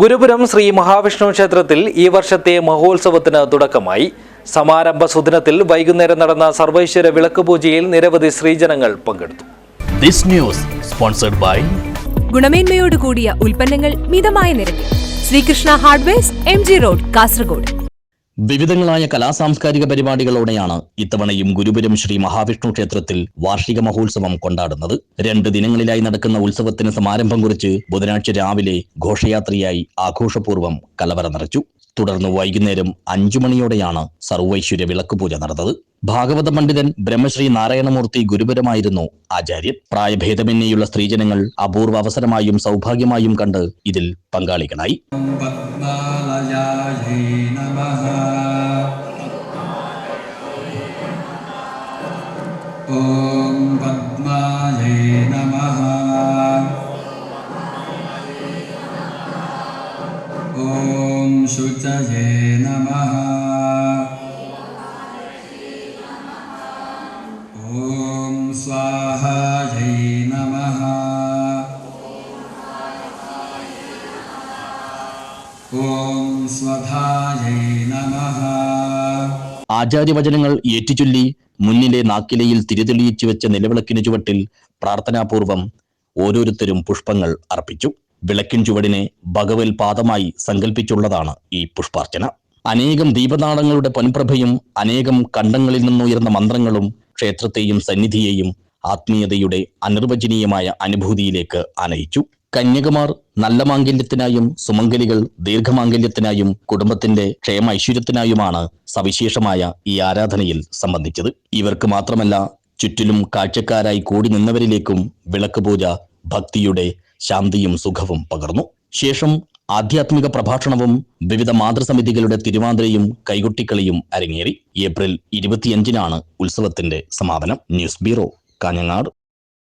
ഗുരുപുരം ശ്രീ മഹാവിഷ്ണു ക്ഷേത്രത്തിൽ ഈ വർഷത്തെ മഹോത്സവത്തിന് തുടക്കമായി. സമാരംഭ സുദിനത്തിൽ വൈകുന്നേരം നടന്ന സർവൈശ്വര വിളക്ക് പൂജയിൽ നിരവധി ശ്രീജനങ്ങൾ പങ്കെടുത്തു. This news sponsored by ഗുണമേന്മയോട് കൂടിയ ഉൽപ്പന്നങ്ങൾ മിതമായ നിരക്കിൽ. Sreekrishna hardware M G road Kasaragod. വിവിധങ്ങളായ കലാസാംസ്കാരിക പരിപാടികളോടെയാണ് ഇത്തവണയും ഗുരുപുരം ശ്രീ മഹാവിഷ്ണു ക്ഷേത്രത്തിൽ വാർഷിക മഹോത്സവം കൊണ്ടാടുന്നത്. രണ്ട് ദിനങ്ങളിലായി നടക്കുന്ന ഉത്സവത്തിന് സമാരംഭം കുറിച്ച് ബുധനാഴ്ച രാവിലെ ഘോഷയാത്രയായി ആഘോഷപൂർവം കലവറ നിറച്ചു. തുടർന്ന് വൈകുന്നേരം അഞ്ചു മണിയോടെയാണ് സർവൈശ്വര്യ വിളക്ക് പൂജ നടന്നത്. ഭാഗവത പണ്ഡിതൻ ബ്രഹ്മശ്രീ നാരായണമൂർത്തി ഗുരുപരമായിരുന്നു ആചാര്യൻ. പ്രായഭേദമന്യേയുള്ള സ്ത്രീജനങ്ങൾ അപൂർവ അവസരമായും സൗഭാഗ്യമായും കണ്ട് ഇതിൽ പങ്കാളികളായി. पद्मालयायै नमः ॐ पद्मायै नमः ॐ शुचये नमः ॐ स्वाहायै नमः ഓം നമഃ. ആചാര്യവചനങ്ങൾ ഏറ്റുചൊല്ലി മുന്നിലെ നാക്കിലയിൽ തിരിതെളിയിച്ചു വെച്ച നിലവിളക്കിന് ചുവട്ടിൽ പ്രാർത്ഥനാപൂർവം ഓരോരുത്തരും പുഷ്പങ്ങൾ അർപ്പിച്ചു. വിളക്കിൻ ചുവടിനെ ഭഗവത് പാദമായി സങ്കല്പിച്ചുള്ളതാണ് ഈ പുഷ്പാർച്ചന. അനേകം ദീപനാളങ്ങളുടെ പൊൻപ്രഭയും അനേകം കണ്ടങ്ങളിൽ നിന്നുയർന്ന മന്ത്രങ്ങളും ക്ഷേത്രത്തെയും സന്നിധിയെയും ആത്മീയതയുടെ അനിർവചനീയമായ അനുഭൂതിയിലേക്ക് ആനയിച്ചു. കന്യകമാർ നല്ല മാംഗല്യത്തിനായും സുമംഗലികൾ ദീർഘമാംഗല്യത്തിനായും കുടുംബത്തിന്റെ ക്ഷേമ ഐശ്വര്യത്തിനായുമാണ് സവിശേഷമായ ഈ ആരാധനയിൽ സംബന്ധിച്ചത്. ഇവർക്ക് മാത്രമല്ല ചുറ്റിലും കാഴ്ചക്കാരായി കൂടി നിന്നവരിലേക്കും വിളക്ക് പൂജ ഭക്തിയുടെ ശാന്തിയും സുഖവും പകർന്നു. ശേഷം ആധ്യാത്മിക പ്രഭാഷണവും വിവിധ മാതൃസമിതികളുടെ തിരുവാതിരയും കൈകൊട്ടിക്കളിയും അരങ്ങേറി. ഏപ്രിൽ ഇരുപത്തിയഞ്ചിനാണ് ഉത്സവത്തിന്റെ സമാപനം. News bureau Kanhangad.